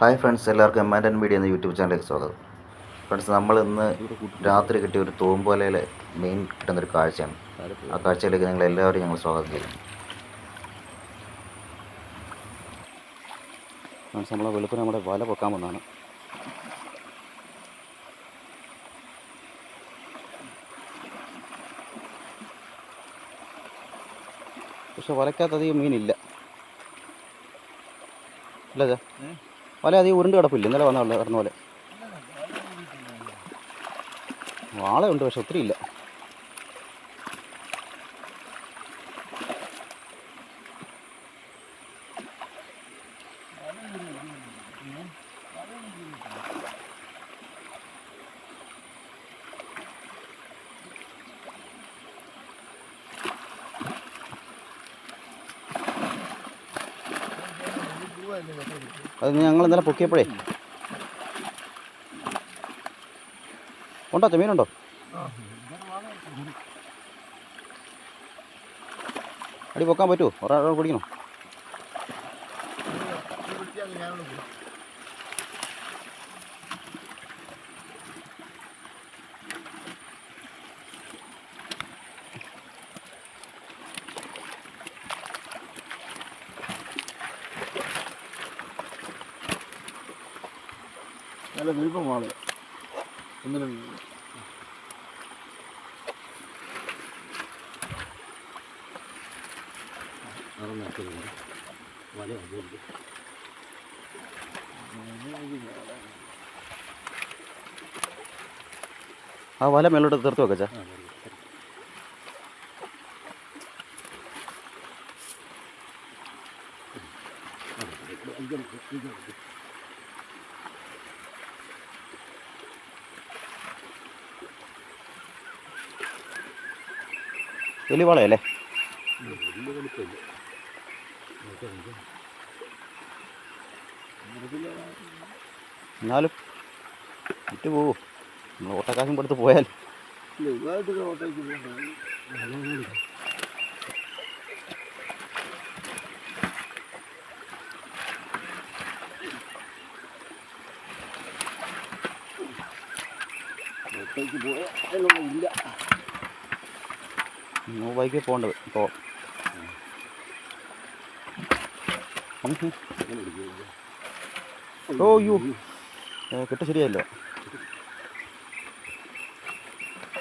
Hi friends എല്ലാവർക്കും M and N media എന്ന YouTube ചാനലിലേക്ക് സ്വാഗതം. ഫ്രണ്ട്സ് നമ്മൾ ഇന്ന് രാത്രി കിട്ടിയ ഒരു തൂമ്പോലയിലെ മെയിൻ കിട്ടുന്നൊരു കാഴ്ചയാണ്. ആ കാഴ്ചയിലേക്ക് നിങ്ങൾ എല്ലാവരും ഞങ്ങൾ സ്വാഗതം ചെയ്യുന്നു. ഫ്രണ്ട്സ് നമ്മളെ വെളുപ്പിന് നമ്മുടെ വല പൊക്കാൻ വന്നതാണ് പക്ഷെ വലക്കകത്ത് അധികം മീനില്ല. അല്ലേ വല അധികം ഉരുണ്ട് കിടപ്പില്ല? ഇന്നലെ വന്ന പറഞ്ഞ പോലെ. വാളയുണ്ട് പക്ഷെ ഒത്തിരി ഇല്ല. അത് ഞങ്ങൾ ഇന്നലെ പൊക്കിയപ്പോഴേ. ഉണ്ടോ ചെമ്മീനുണ്ടോ അടി പൊക്കാൻ പറ്റുമോ? ഒരാൾ പിടിക്കണോ നല്ല വലിപ്പമാണ് ഒന്നിനും ആ വല മേലോട്ട് തീർത്ത് വെക്കച്ചാ വലിയ വളയല്ലേ എന്നാലും വിറ്റ് പോവൂ. നമ്മൾ ഓട്ടക്കാശും കൊടുത്ത് പോയാൽ. ഓട്ടയ്ക്ക് പോയാൽ ഇല്ല. ബൈക്കിൽ പോകേണ്ടത് ഇപ്പോൾ ഓ യു കിട്ട ശരിയല്ലോ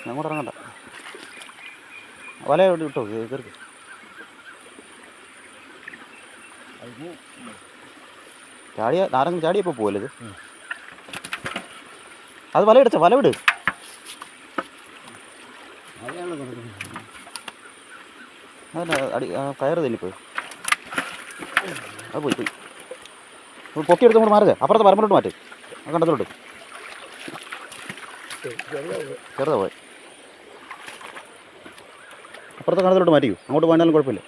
അങ്ങോട്ട് ഇറങ്ങണ്ട. വല എവിടെ ഇട്ടോ കയറി ചാടിയ നാരങ്ങ ചാടിയപ്പോൾ പോവല്ലേ ഇത്? അത് വല എടുത്ത വല വിട് അടി കയറ് അത് പോയി പോയി. പൊക്കിയെടുത്ത് കൊണ്ട് മാറുക അപ്പുറത്തെ പരമ്പരോട്ട് മാറ്റി. കണ്ടത്തിലോട്ട്. ചെറുതാ പോയി. അപ്പുറത്തെ കണ്ടത്തിലോട്ട് മാറ്റിക്കൂ അങ്ങോട്ട് പോയാലും കുഴപ്പമില്ല.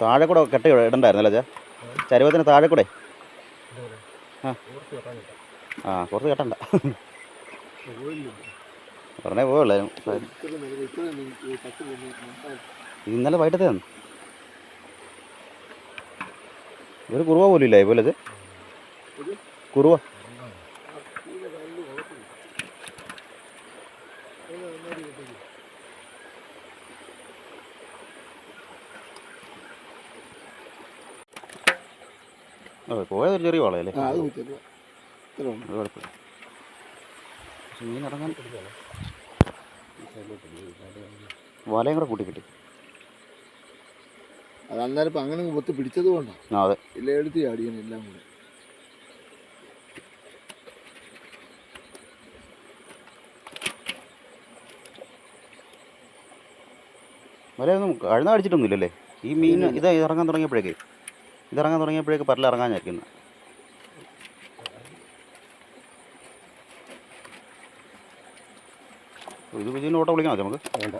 താഴെ കൂടെ കെട്ടി ഇടണ്ടായിരുന്നല്ലേ ചേ ചരുവത്തിന് താഴെ കൂടെ? ആ. കുറച്ച് കെട്ടണ്ട. പറഞ്ഞേ പോയുള്ളായിരുന്നു ഇന്നലെ വൈകിട്ടത്തെ തന്നു ഒരു കുറുവ പോലും ഇല്ല ഇതുപോലെ ഇത്. കുറുവ. അതെ പോയത് ചെറിയ വളയല്ലേ? ആ അത് കുത്തിയത് ഇത്രയുണ്ട് അത് കുഴപ്പമില്ല. പക്ഷെ മീൻ ഇറങ്ങാൻ വലയും കൂടെ കൂട്ടി കിട്ടി. അത് അന്നേരം ഇപ്പം അങ്ങനെ പൊത്ത് പിടിച്ചത് കൊണ്ടാണ് അതെ. ഇല്ല എടുത്ത് ചാടിയാണ് എല്ലാം കൂടെ. വലയൊന്നും കഴുന്ന അടിച്ചിട്ടൊന്നുമില്ലല്ലേ? ഈ മീൻ ഇത് ഇറങ്ങാൻ തുടങ്ങിയപ്പോഴേക്ക്. ഇത് തുടങ്ങിയപ്പോഴേക്ക് ഇറങ്ങാൻ ഇറങ്ങാനായിരിക്കുന്നത് ഇത് വിജയന് ഓട്ടോ വിളിക്കാൻ നമുക്ക്? വേണ്ട.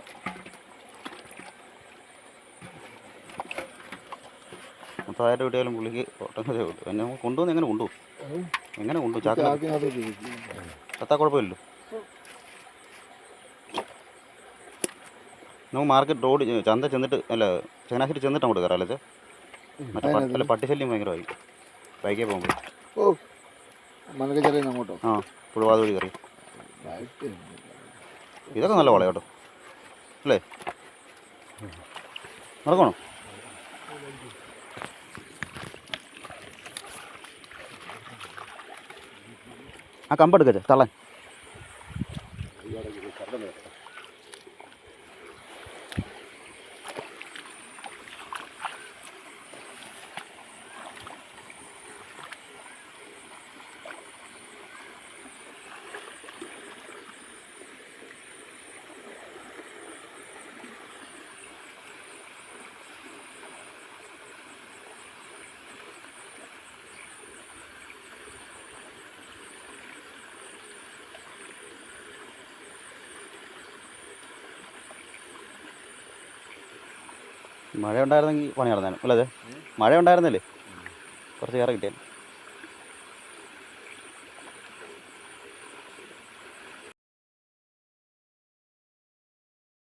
മൊത്തമായിട്ട് കിട്ടിയാലും പുള്ളിക്ക് ഓട്ടങ്ങളേ ഉള്ളൂ. എന്നെ നമുക്ക് കൊണ്ടുവന്ന് എങ്ങനെ കൊണ്ടുപോകും. എങ്ങനെ കൊണ്ടുപോകും. എത്താ കുഴപ്പമില്ലല്ലോ. നമുക്ക് മാർക്കറ്റ് റോഡ് ചന്ത ചെന്നിട്ട് അല്ല ചങ്ങനാശ്ശേരി ചെന്നിട്ട് അങ്ങോട്ട് കയറാം അല്ലേ മറ്റേ അല്ല പട്ടിശല്യം ഭയങ്കരമായി. ബൈക്കേ പോകുമ്പോൾ ഓ മനക്കച്ചറിയിൽ അങ്ങോട്ടോ? ആ പുഴുവാത വഴി കയറി ഇതൊക്കെ നല്ല വള കേട്ടോ. അല്ലേ? നടക്കണോ? ആ കമ്പെടുക്കട്ടെ തള്ളൻ. മഴ ഉണ്ടായിരുന്നെങ്കിൽ പണി നടന്നേനും അല്ലേ മഴ ഉണ്ടായിരുന്നില്ലേ കുറച്ച് കയറി കിട്ടിയാൽ